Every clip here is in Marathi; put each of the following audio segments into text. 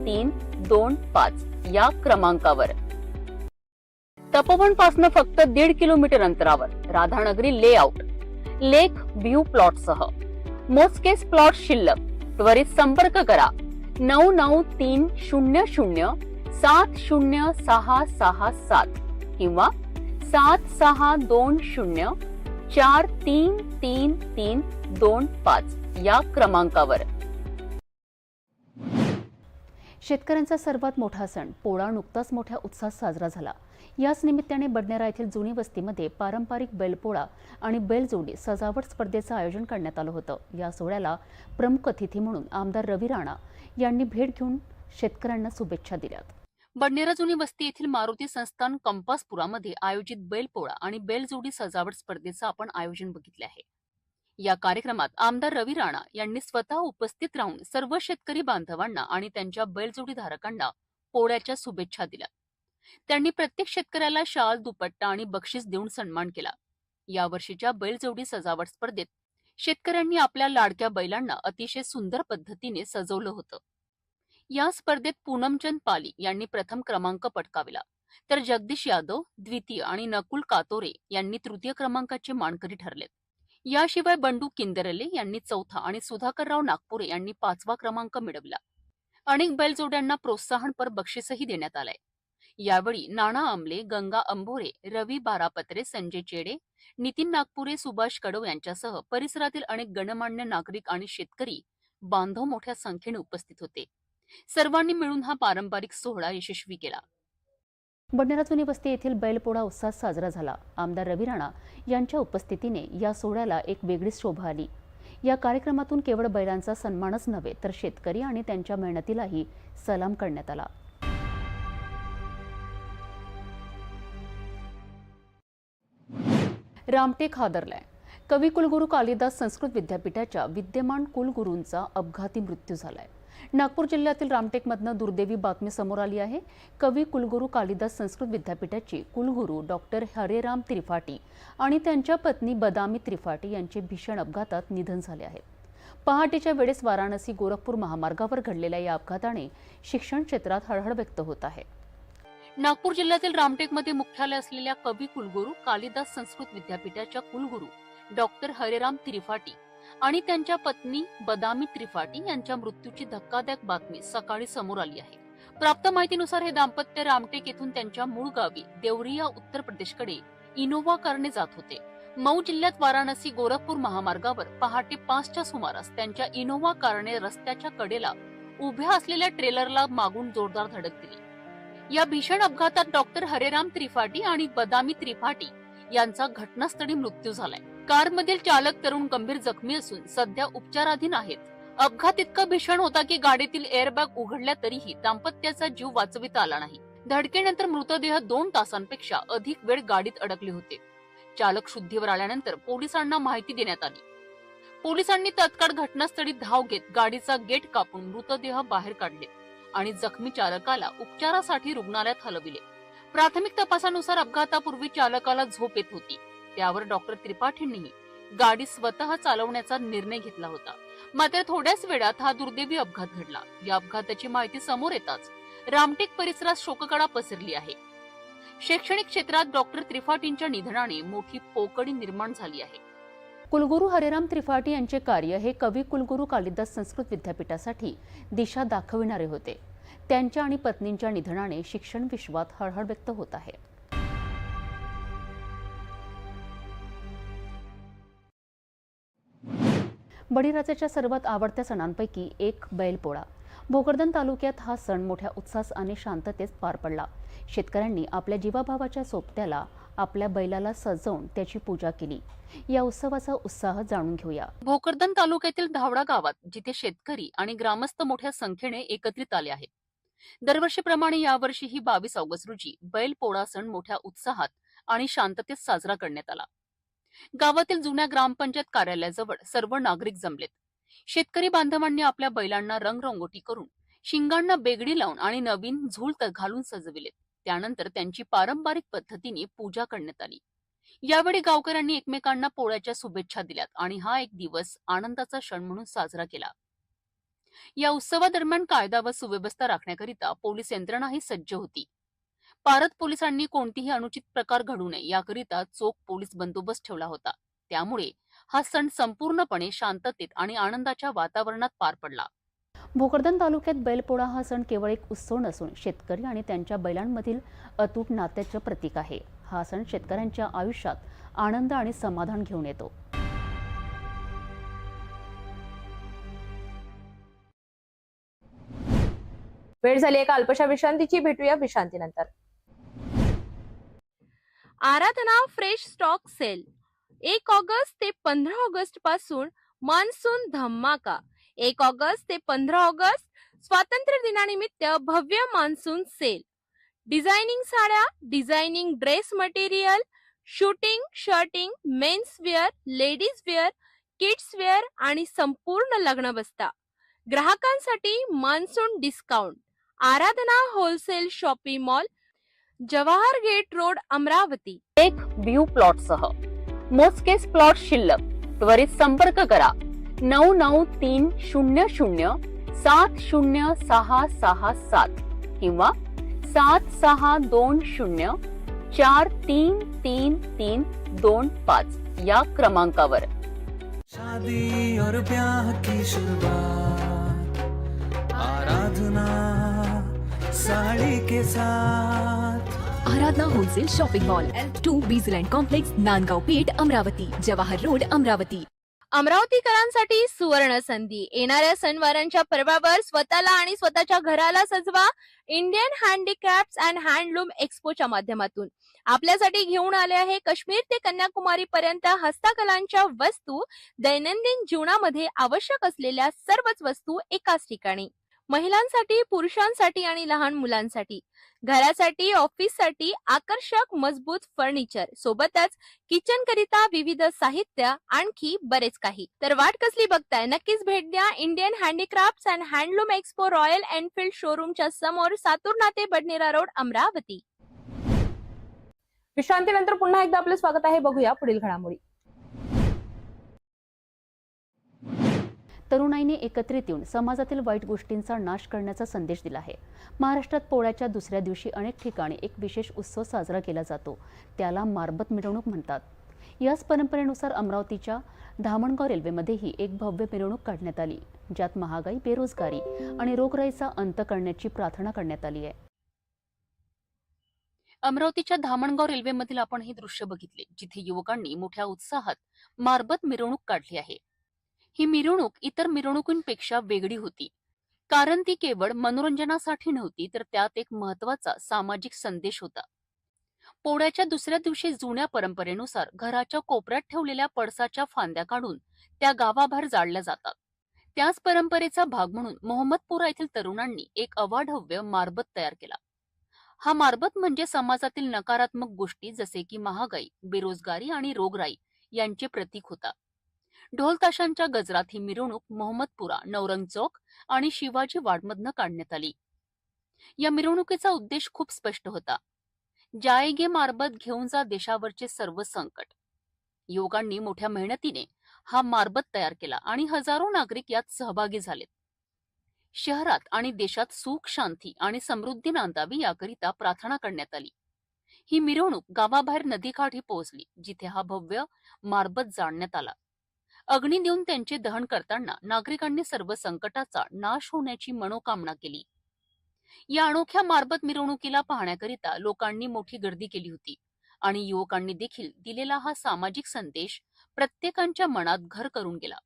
तीन दोन पाच या क्रमांकावर. तपोवन पासन फक्त दीड किलोमीटर अंतरावर Radhanagari layout lake view plot सह मोजकेच प्लॉट शिल्लक त्वरित संपर्क करा. नऊ नऊ तीन शून्य शून्य सात शून्य सहा सहा सात किंवा सात सहा दोन शून्य चार तीन तीन तीन दोन पाच या क्रमांकावर. शेतकऱ्यांचा सर्वात मोठा सण पोळा नुकताच मोठ्या उत्साहात साजरा झाला. याच निमित्ताने बडनेरा येथील जुनी वस्तीमध्ये पारंपरिक बैलपोळा आणि बैलजोडी सजावट स्पर्धेचं आयोजन करण्यात आलं होतं. या सोहळ्याला प्रमुख अतिथी म्हणून आमदार रवी राणा यांनी भेट घेऊन शेतकऱ्यांना शुभेच्छा दिल्यात. बडनेरा जुनी वस्ती येथील मारुती संस्थान कंपासपुरामध्ये आयोजित बैलपोळा आणि बैलजोडी सजावट स्पर्धेचं आपण आयोजन बघितले आहे. या कार्यक्रमात आमदार रवी राणा यांनी स्वतः उपस्थित राहून सर्व शेतकरी बांधवांना आणि त्यांच्या बैलजोडी धारकांना पोळ्याच्या शुभेच्छा दिल्या. त्यांनी प्रत्येक शेतकऱ्याला शाल दुपट्टा आणि बक्षीस देऊन सन्मान केला. या वर्षीच्या बैलजोडी सजावट स्पर्धेत शेतकऱ्यांनी आपल्या लाडक्या बैलांना अतिशय सुंदर पद्धतीने सजवलं होतं. या स्पर्धेत पूनमचंद पाली यांनी प्रथम क्रमांक पटकाविला. तर जगदीश यादव द्वितीय आणि नकुल कातोरे यांनी तृतीय क्रमांकाचे मानकरी ठरलेत. याशिवाय बंडू किंदरले यांनी चौथा आणि सुधाकरराव नागपुरे यांनी पाचवा क्रमांक मिळवला. अनेक बैलजोड्यांना प्रोत्साहनपर बक्षीसही देण्यात आलंय. यावेळी नाना आमले गंगा अंभोरे रवी बारापत्रे संजय चेडे नितीन नागपुरे सुभाष कडव यांच्यासह परिसरातील अनेक गणमान्य नागरिक आणि शेतकरी बांधव मोठ्या संख्येने उपस्थित होते. सर्वांनी मिळून हा पारंपरिक सोहळा यशस्वी केला. बडनेरा जुनी वस्ती येथील बैलपोळा उत्साहात साजरा झाला. आमदार रवी राणा यांच्या उपस्थितीने या सोहळ्याला एक वेगळीच शोभा आली. या कार्यक्रमातून केवळ बैलांचा सन्मानच नव्हे तर शेतकरी आणि त्यांच्या मेहनतीलाही सलाम करण्यात आला. रामटेक हादरलाय. कवी कुलगुरू कालिदास संस्कृत विद्यापीठाच्या विद्यमान कुलगुरूंचा अपघाती मृत्यू झालाय. नागपूर जिल्ह्यातील रामटेकमधनं दुर्दैवी बातमी समोर आली आहे. कवी कुलगुरू कालिदास संस्कृत विद्यापीठाचे कुलगुरू डॉक्टर हरेराम त्रिपाठी आणि त्यांच्या पत्नी बदामी त्रिपाठी यांचे भीषण अपघातात निधन झाले आहे. पहाटेच्या वेळेस वाराणसी गोरखपूर महामार्गावर घडलेल्या या अपघाताने शिक्षण क्षेत्रात हळहळ व्यक्त होत आहे. नागपूर जिल्ह्यातील रामटेकमध्ये मुख्यालय असलेल्या कवी कुलगुरू कालिदास संस्कृत विद्यापीठाच्या कुलगुरू डॉक्टर हरेराम त्रिपाठी आणि त्यांच्या पत्नी बदामी त्रिपाठी यांच्या मृत्यूची धक्कादायक बातमी सकाळी समोर आली आहे. प्राप्त माहितीनुसार हे दाम्पत्य रामटेक येथून त्यांच्या मूळ गावी देवरिया उत्तर प्रदेशकडे इनोव्हा करणे जात होते. मऊ जिल्ह्यात वाराणसी गोरखपूर महामार्गावर पहाटे पाचच्या सुमारास त्यांच्या इनोव्हा कारने रस्त्याच्या कडेला उभ्या असलेल्या ट्रेलरला मागून जोरदार धडक दिली. या भीषण अपघातात डॉक्टर हरेराम त्रिपाठी आणि बदामी त्रिपाठी यांचा घटनास्थळी मृत्यू झालाय. कारमधील चालक तरुण गंभीर जखमी असून सध्या उपचाराधीन आहेत. अपघात इतका भीषण होता की गाडीतील एअरबॅग उघडल्या तरीही दाम्पत्याचा जीव वाचविता आला नाही. धडकेनंतर मृतदेह दोन तासांपेक्षा अधिक वेळ गाडीत अडकले होते. चालक शुद्धीवर आल्यानंतर पोलिसांना माहिती देण्यात आली. पोलिसांनी तत्काळ घटनास्थळी धाव घेत गाडीचा गेट कापून मृतदेह बाहेर काढले आणि जखमी चालकाला उपचारासाठी रुग्णालयात हलविले. प्राथमिक तपासानुसार अपघातापूर्वी चालकाला झोप येत होती. त्यावर डॉक्टर त्रिपाठींनीही गाडी स्वतः चालवण्याचा निर्णय घेतला होता. मात्र थोड्याच वेळात हा दुर्दैवी अपघात घडला. या अपघाताची माहिती समोर येताच रामटेक परिसरात शोककळा पसरली आहे. शैक्षणिक क्षेत्रात डॉक्टर त्रिपाठींच्या निधनाने मोठी पोकळी निर्माण झाली आहे. कुलगुरू हरेराम त्रिपाठी यांचे कार्य हे कवी कुलगुरू कालिदास संस्कृत विद्यापीठासाठी दिशा दाखविणारे होते. त्यांच्या आणि पत्नींच्या निधनाने शिक्षण विश्वात हळहळ व्यक्त होत आहे. बळीराजाच्या सर्वात आवडत्या सणांपैकी एक बैलपोळा. भोकरदन तालुक्यात हा सण मोठ्या उत्साह आणि शांततेत पार पडला. शेतकऱ्यांनी आपल्या जीवाभावाच्या सोबत्याला आपल्या बैलाला सजवून त्याची पूजा केली. या उत्सवाचा उत्साह जाणून घेऊया. भोकरदन तालुक्यातील धावडा गावात जिथे शेतकरी आणि ग्रामस्थ मोठ्या संख्येने एकत्रित आले आहेत. दरवर्षीप्रमाणे यावर्षीही बावीस ऑगस्ट रोजी बैल पोळा सण मोठ्या उत्साहात आणि शांततेत साजरा करण्यात आला. गावातील जुन्या ग्रामपंचायत कार्यालयाजवळ सर्व नागरिक जमलेत. शेतकरी बांधवांनी आपल्या बैलांना रंगरंगोटी करून शिंगांना बेगडी लावून आणि नवीन झूल घालून सजविलेत. त्यानंतर त्यांची पारंपरिक पद्धतीने पूजा करण्यात आली. यावेळी गावकऱ्यांनी एकमेकांना पोळ्याच्या शुभेच्छा दिल्यात आणि हा एक दिवस आनंदाचा क्षण म्हणून साजरा केला. या उत्सवादरम्यान कायदा व सुव्यवस्था राखण्याकरिता पोलीस यंत्रणाही सज्ज होती. पारत पोलिसांनी कोणतीही अनुचित प्रकार घडू नये याकरिता चोख पोलीस बंदोबस्त ठेवला होता. त्यामुळे हा सण संपूर्णपणे शांततेत आणि आनंदाच्या वातावरणात पार पडला. भोकरदन तालुक्यात बैलपोळा हा सण केवळ एक उत्सव नसून शेतकरी आणि त्यांच्या बैलांमधील अतूट नात्याचं प्रतीक आहे. हा सण शेतकऱ्यांच्या आयुष्यात आनंद आणि समाधान घेऊन येतो. वेळ झाली एका अल्पशा विश्रांतीची. भेटूया विश्रांतीनंतर. Aradhana fresh stock sale. एक ऑगस्ट ते पंधरा ऑगस्टपासून मान्सून धमाका एक ऑगस्ट ते पंधरा ऑगस्ट स्वातंत्र्य दिनानिमित्त भव्य मान्सून सेल. डिझायनिंग साड्या designing dress material shooting shirting men's wear ladies wear kids wear आणि संपूर्ण लग्न बस्ता ग्राहकांसाठी monsoon discount. Aradhana wholesale shopping mall Jawahar gate road Amravati. एक व्ह्यू प्लॉट सह. मोजकेच प्लॉट शिल्लक. त्वरित संपर्क करा. नऊ नऊ तीन शून्य शून्य सात शून्य सहा सहा सात किंवा सात सहा दोन शून्य चार तीन तीन तीन दोन पाच या क्रमांकावर. शादी और ब्याह की शुरुआत आराधना साड़ी के साथ. Aradhana wholesale shopping mall. Two Bijland complex Nandgaon Peth Amravati Jawahar road Amravati. अमरावतीकरांसाठी सुवर्ण संधी. येणाऱ्या सणवारांच्या पर्वावर स्वतःला आणि स्वतःच्या घराला सजवा इंडियन हँडीक्राफ्ट अँड हँडलूम एक्स्पोच्या माध्यमातून. आपल्यासाठी घेऊन आले आहे काश्मीर ते कन्याकुमारी पर्यंत हस्तकलांच्या वस्तू. दैनंदिन जीवनामध्ये आवश्यक असलेल्या सर्वच वस्तू एकाच ठिकाणी. महिलांसाठी पुरुषांसाठी आणि लहान मुलांसाठी. घरासाठी ऑफिससाठी आकर्षक मजबूत फर्निचर. सोबतच किचन करिता विविध साहित्य आणखी बरेच काही. तर वाट कसली बघताय? नक्कीच भेट द्या. Indian handicraft and handloom expo Royal Enfield शोरूमच्या समोर सातूर नाते बडनेरा रोड अमरावती. विश्रांतीनंतर पुन्हा एकदा आपलं स्वागत आहे. बघूया पुढील घडामोडी. तरुणाईने एकत्रित येऊन समाजातील वाईट गोष्टींचा नाश करण्याचा संदेश दिला आहे. महाराष्ट्रात पोळ्याच्या दुसऱ्या दिवशी अनेक ठिकाणी एक विशेष उत्सव साजरा केला जातो. त्याला मारबत मिरवणूक म्हणतात. याच परंपरेनुसार अमरावतीच्या धामणगाव रेल्वेमध्येही एक भव्य मिरवणूक काढण्यात आली ज्यात महागाई बेरोजगारी आणि रोगराईचा अंत करण्याची प्रार्थना करण्यात आली आहे. अमरावतीच्या धामणगाव रेल्वेमधील आपण हे दृश्य बघितले जिथे युवकांनी मोठ्या उत्साहात मारबत मिरवणूक काढली आहे. ही मिरवणूक इतर मिरवणुकींपेक्षा वेगळी होती. कारण ती केवळ मनोरंजनासाठी नव्हती तर त्यात एक महत्त्वाचा सामाजिक संदेश होता. पोळ्याच्या दुसऱ्या दिवशी जुन्या परंपरेनुसार घराच्या कोपऱ्यात ठेवलेल्या पडसाच्या फांद्या काढून त्या गावाबाहेर जाळल्या जातात. त्याच परंपरेचा भाग म्हणून मोहम्मदपुरा येथील तरुणांनी एक अवाढव्य मारबत तयार केला. हा मारबत म्हणजे समाजातील नकारात्मक गोष्टी जसे की महागाई बेरोजगारी आणि रोगराई यांचे प्रतीक होता. ढोल ताशांच्या गजरात ही मिरवणूक मोहम्मदपुरा नवरंग चौक आणि शिवाजी वाडमधनं काढण्यात आली. या मिरवणुकीचा उद्देश खूप स्पष्ट होता. जायगे मारबत घेऊन जा देशावरचे सर्व संकट. युवकांनी मोठ्या मेहनतीने हा मारबत तयार केला आणि हजारो नागरिक यात सहभागी झालेत. शहरात आणि देशात सुख शांती आणि समृद्धी नांदावी याकरिता प्रार्थना करण्यात आली. ही मिरवणूक गावाबाहेर नदीकाठी पोहोचली जिथे हा भव्य मारबत जाळण्यात आला. अग्नी देऊन त्यांचे दहन करताना नागरिकांनी सर्व संकटाचा नाश होण्याची मनोकामना केली. या अनोख्या मारबत मिरवणुकीला पाहण्याकरिता लोकांनी मोठी गर्दी केली होती आणि युवकांनी देखील दिलेला हा सामाजिक संदेश प्रत्येकांच्या मनात घर करून गेला.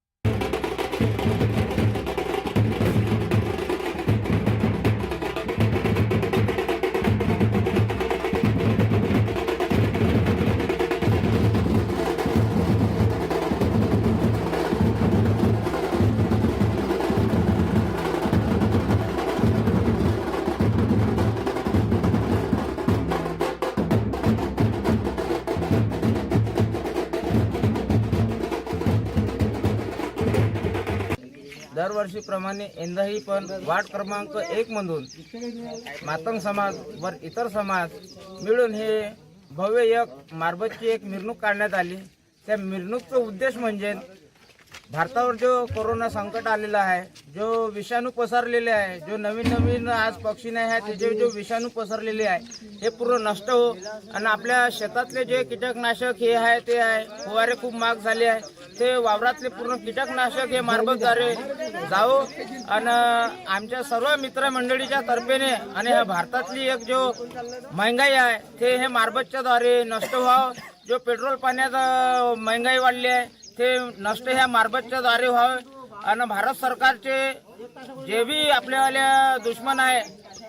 दरवर्षीप्रमाणे यंदाही पण वार्ड क्रमांक एक मधून मातंग समाज व इतर समाज मिळून हे भव्य एक मारबतची एक मिरवणूक काढण्यात आली. त्या मिरवणूकचा उद्देश म्हणजे भारतावर जो कोरोना संकट आलेला आहे जो विषाणू पसरलेले आहे जो नवीन नवीन आज पक्षी नाही आहे त्याचे जो विषाणू पसरलेले आहे हे पूर्ण नष्ट हो. आणि आपल्या शेतातले जे कीटकनाशक हे आहे ते आहे फुवारे खूप महाग झाले आहे. ते वावरातले पूर्ण कीटकनाशक हे मार्फतद्वारे जावो. आणि आमच्या सर्व मित्रमंडळीच्या तर्फेने आणि ह्या भारतातली एक जो महंगाई आहे ते हे मार्बतच्या द्वारे नष्ट व्हावं. जो पेट्रोल पाण्यात महंगाई महागाई वाढली आहे ते नष्ट ह्या मार्बतच्या द्वारे व्हावे. आणि भारत सरकारचे जे बी आपल्यावाल्या दुश्मन आहे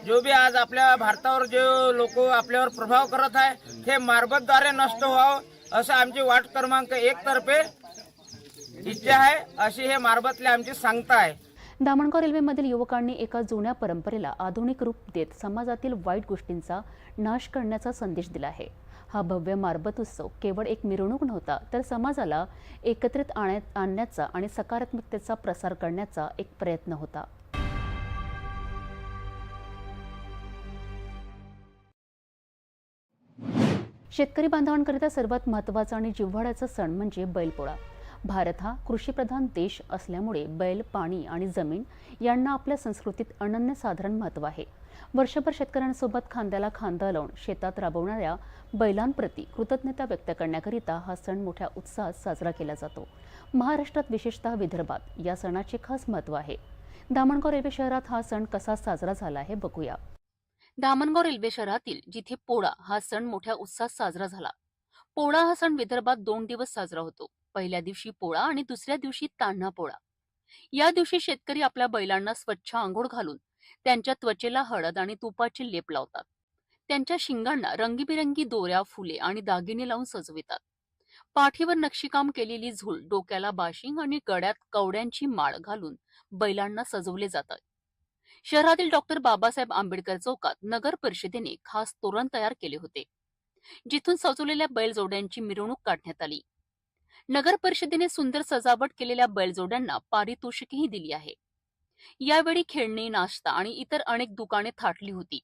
जो बी आज आपल्या भारतावर जे लोक आपल्यावर प्रभाव करत आहे ते मार्बतद्वारे नष्ट व्हावं असं आमची वाट क्रमांक एक तर्फे इच्छा आहे अशी हे मार्बतले आमची सांगता आहे. दामणगाव रेल्वेमधील युवकांनी एका जुन्या परंपरेला आधुनिक रूप देत समाजातील वाईट गोष्टींचा नाश करण्याचा संदेश दिला आहे. हा भव्य मारबतोत्सव केवळ एक मिरवणूक नव्हता तर समाजाला एकत्रित आणण्यात आणण्याचा आणि सकारात्मकतेचा प्रसार करण्याचा एक प्रयत्न होता. शेतकरी बांधवांकरिता सर्वात महत्त्वाचा आणि जिव्हाळ्याचा सण म्हणजे बैलपोळा. भारत हा कृषीप्रधान देश असल्यामुळे बैल पाणी आणि जमीन यांना आपल्या संस्कृतीत अनन्यसाधारण महत्त्व आहे. वर्षभर शेतकऱ्यांसोबत खांद्याला खांदा लावून शेतात राबवणाऱ्या बैलांप्रती कृतज्ञता व्यक्त करण्याकरिता हा सण मोठ्या उत्साहात साजरा केला जातो. महाराष्ट्रात विशेषतः विदर्भात या सणाचे खास महत्त्व आहे. दामणगाव रेल्वे शहरात हा सण कसा साजरा झाला आहे बघूया. दामणगाव रेल्वे शहरातील जिथे पोळा हा सण मोठ्या उत्साहात साजरा झाला. पोळा हा सण विदर्भात दोन दिवस साजरा होतो. पहिल्या दिवशी पोळा आणि दुसऱ्या दिवशी तान्हा पोळा. या दिवशी शेतकरी आपल्या बैलांना स्वच्छ आंघोळ घालून त्यांच्या त्वचेला हळद आणि तुपाची लेप लावतात. त्यांच्या शिंगांना रंगीबिरंगी दोऱ्या फुले आणि दागिने लावून सजवितात. पाठीवर नक्षीकाम केलेली झूल डोक्याला बाशिंग आणि गड्यात कवड्यांची माळ घालून बैलांना सजवले जातात. शहरातील डॉक्टर बाबासाहेब आंबेडकर चौकात नगर परिषदेने खास तोरण तयार केले होते. जिथून सजवलेल्या बैलजोड्यांची मिरवणूक काढण्यात आली. नगर परिषदेने सुंदर सजावट केलेल्या बैलजोड्यांना पारितोषिकही दिली आहे. यावेळी खेळणी नाश्ता आणि इतर अनेक दुकाने थाटली होती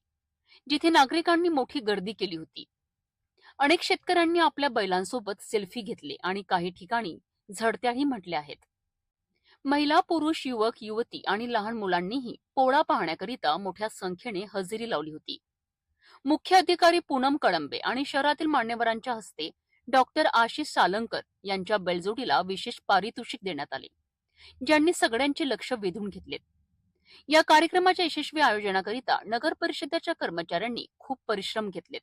जिथे नागरिकांनी मोठी गर्दी केली होती. अनेक शेतकऱ्यांनी आपल्या बैलांसोबत सेल्फी घेतले आणि काही ठिकाणी झडत्याही म्हटल्या आहेत. महिला पुरुष युवक युवती आणि लहान मुलांनीही पोळा पाहण्याकरिता मोठ्या संख्येने हजेरी लावली होती. मुख्य अधिकारी पूनम कळंबे आणि शहरातील मान्यवरांच्या हस्ते डॉक्टर आशिष सालंकर यांच्या बैलजोडीला विशेष पारितोषिक देण्यात आले. ज्यांनी सगळ्यांचे लक्ष वेधून घेतले. या कार्यक्रमाच्या यशस्वी आयोजनाकरिता नगर परिषदेच्या कर्मचाऱ्यांनी खूप परिश्रम घेतलेत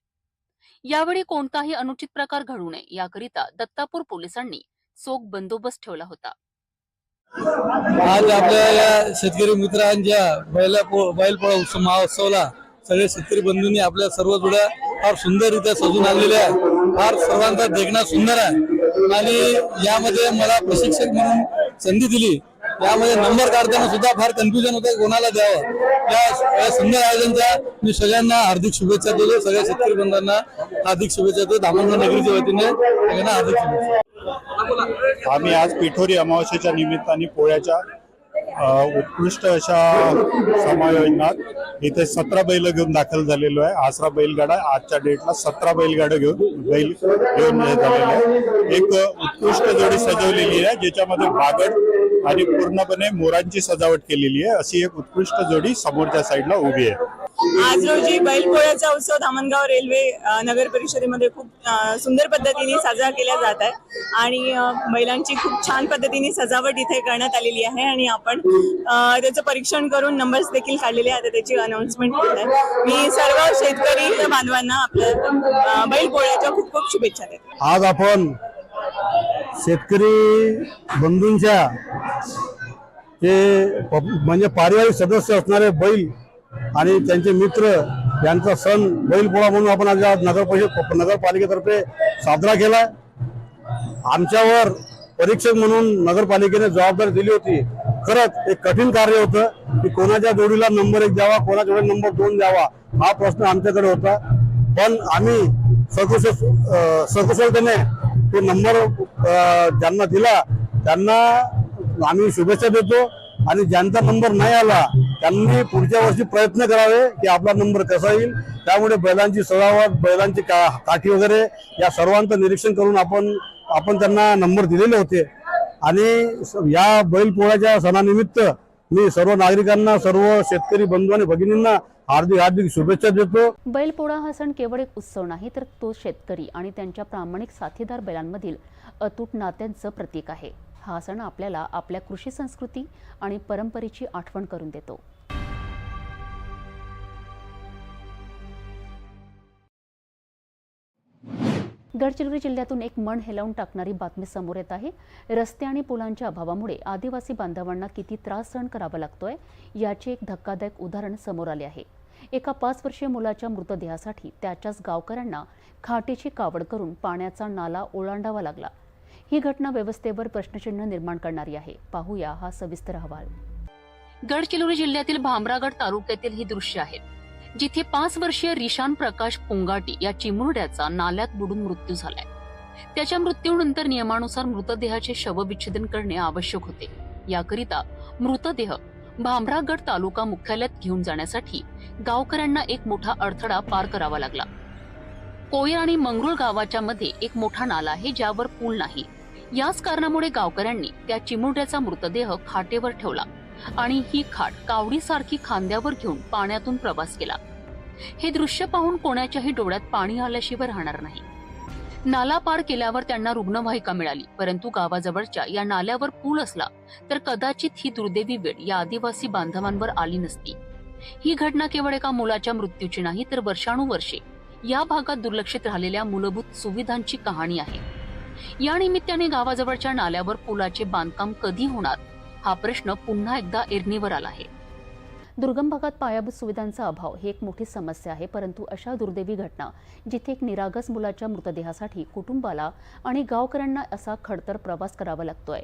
यावेळी कोणताही अनुचित प्रकार घडू नये याकरिता दत्तापूर पोलिसांनी चोख बंदोबस्त ठेवला होता. आज आपल्या या शेतकरी मित्रांच्या बैला बैलपोळा उत्सव महोत्सवला सगळे शेतकरी बंधूंनी आपल्या सर्व जुड्या फार सुंदररित्या सजून आणलेल्या आहेत. फार सर्वांचा देखणा सुंदर आहे. आणि यामध्ये मला प्रशिक्षक म्हणून संधी दिली. यामध्ये नंबर काढताना सुद्धा फार कन्फ्युजन होतं कोणाला द्यावं. या या सुंदर आयोजनच्या मी सगळ्यांना हार्दिक शुभेच्छा देतो. सगळ्या शेतकरी बंधूंना हार्दिक शुभेच्छा देतो. धामणगाव नगरीच्या वतीने सगळ्यांना हार्दिक शुभेच्छा. आम्ही आज पिठोरी अमावस्येच्या निमित्ताने पोळ्याच्या उत्कृष्ट अशा समायोजनात इथे सतरा बैल घेऊन दाखल झालेलो आहे. आसरा बैलगाडा आजच्या डेटला सतरा बैलगाडा घेऊन बैल घेऊन हे आहे. एक उत्कृष्ट जोडी सजवलेली आहे ज्याच्यामध्ये बागड आणि पूर्णपणे मोरांची सजावट केलेली आहे. अशी एक उत्कृष्ट जोडी समोरच्या साईडला उभी आहे. आज रोजी बैलपोळ्याचा उत्सव धामणगाव रेल्वे नगर परिषदेमध्ये खूप सुंदर पद्धतीने साजरा केला जात आहे. आणि बैलांची खूप छान पद्धतीने सजावट इथे करण्यात आलेली आहे. आणि आपण त्याचं परीक्षण करून नंबर्स देखील काढलेले आहेत. त्याची अनाउन्समेंट होत आहे. मी सर्व शेतकरी बांधवांना आपल्या बैलपोळ्याच्या खूप खूप शुभेच्छा देते. आज आपण शेतकरी बंधूंच्या ते म्हणजे पारिवारिक सदस्य असणारे बैल आणि त्यांचे मित्र यांचा सण बैलपोळा म्हणून आपण आज नगर परिषद नगरपालिकेतर्फे साजरा केला आमच्यावर परीक्षक म्हणून नगरपालिकेने जबाबदारी दिली होती. खरंच एक कठीण कार्य होतं की कोणाच्या जोडीला नंबर एक द्यावा कोणाच्या जोडीला नंबर दोन द्यावा हा प्रश्न आमच्याकडे होता. पण आम्ही सकुशल सकुशलतेने तो नंबर ज्यांना दिला त्यांना आम्ही शुभेच्छा देतो. आणि ज्यांचा नंबर नाही आला त्यांनी पुढच्या वर्षी प्रयत्न करावे की आपला नंबर कसा येईल. त्यामुळे बैलांची सजावट बैलांची का काठी वगैरे या सर्वांचं निरीक्षण करून आपण आपण त्यांना नंबर दिलेले होते. आणि या बैलपोळ्याच्या सणानिमित्त मी सर्व नागरिकांना सर्व शेतकरी बंधू आणि भगिनींना हार्दिक हार्दिक शुभेच्छा देतो. बैलपोळा हा सण केवळ एक उत्सव नाही तर तो शेतकरी आणि त्यांच्या प्रामाणिक साथीदार बैलांमधील अतूट नात्यांचं प्रतीक आहे. हा सण आपल्याला आपल्या कृषी संस्कृती आणि परंपरेची आठवण करून देतो. गडचिरोली जिल्ह्यातून एक मन हेलावून टाकणारी बातमी समोर येत आहे. रस्ते आणि पुलांच्या अभावामुळे आदिवासी बांधवांना किती त्रास सहन करावा लागतोय याचे एक धक्कादायक उदाहरण समोर आले आहे. एका पाच वर्षीय मुलाच्या मृतदेहासाठी त्याच्याच गावकऱ्यांना खाटीची कावड करून पाण्याचा नाला ओलांडावा लागला. ही घटना व्यवस्थेवर प्रश्नचिन्ह निर्माण करणारी आहे. पाहूया हा सविस्तर अहवाल. गडचिरोली जिल्ह्यातील भामरागड तालुक्यातील ही दृश्य आहेत जिथे पाच वर्षीय रिशान प्रकाश पोंगाटी या चिमुरड्याचा नाल्यात बुडून मृत्यू झालाय. त्याच्या मृत्यूनंतर नियमानुसार मृतदेहाचे शवविच्छेदन करणे आवश्यक होते. याकरिता मृतदेह भामरागड तालुका मुख्यालयात घेऊन जाण्यासाठी गावकऱ्यांना एक मोठा अडथळा पार करावा लागला. कोयर आणि मंगरुळ गावाच्या मध्ये एक मोठा नाला आहे ज्यावर पूल नाही. याच कारणामुळे गावकऱ्यांनी त्या चिमुरड्याचा मृतदेह खाटेवर ठेवला. आणि ही खाट कावडीसारखी खांद्यावर घेऊन पाण्यातून प्रवास केला. हे दृश्य पाहून कोणाच्याही डोळ्यात पाणी आल्याशिवाय राहणार नाही. नाला पार केल्यावर त्यांना रुग्णवाहिका मिळाली परंतु गावाजवळच्या या नाल्यावर पूल असला तर कदाचित ही दुर्दैवी वेळ या आदिवासी बांधवांवर आली नसती. ही घटना केवळ एका मुलाच्या मृत्यूची नाही तर वर्षानुवर्षे या भागात दुर्लक्षित राहिलेल्या मूलभूत सुविधांची कहाणी आहे. या निमित्ताने गावाजवळच्या नाल्यावर पुलाचे बांधकाम कधी होणार? हा प्रश्न पुन्हा एकदा एरणीवर आला आहे. दुर्गम भागात पायाभूत सुविधांचा अभाव ही एक मोठी समस्या आहे परंतु अशा दुर्दैवी घटना जिथे एक निरागस मुलाच्या मृतदेहासाठी कुटुंबाला आणि गावकऱ्यांना असा खडतर प्रवास करावा लागतोय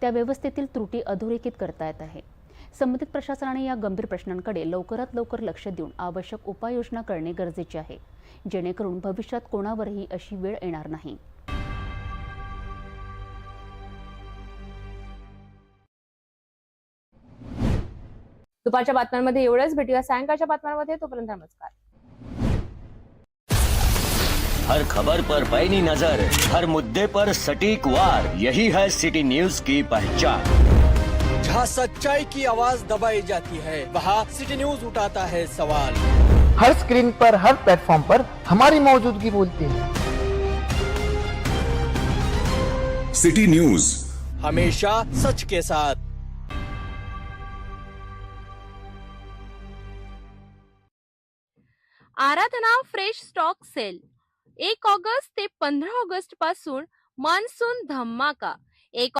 त्या व्यवस्थेतील त्रुटी अधोरेखित करता येत आहे. संबंधित प्रशासनाने या गंभीर प्रश्नांकडे लवकरात लवकर लक्ष देऊन आवश्यक उपाययोजना करणे गरजेचे आहे जेणेकरून भविष्यात कोणावरही अशी वेळ येणार नाही. दुपारच्या बातम्यांमध्ये एवढंच. भेटूया सायंकाळच्या बातम्यांमध्ये. तोपर्यंत नमस्कार. हर खबर पर पैनी नज़र हर मुद्दे पर सटीक वार. यही है सिटी न्यूज़ की पहचान. जहाँ सच्चाई की आवाज़ दबाई जाती है वहाँ सिटी न्यूज़ उठाता है सवाल. हर स्क्रीन पर हर प्लेटफॉर्म पर हमारी मौजूदगी बोलती है। City news. हमेशा सच के साथ. फ्रेश स्टॉक सेल एक ऑगस्ट ते पंधरा ऑगस्टपासून मान्सून धमाका एक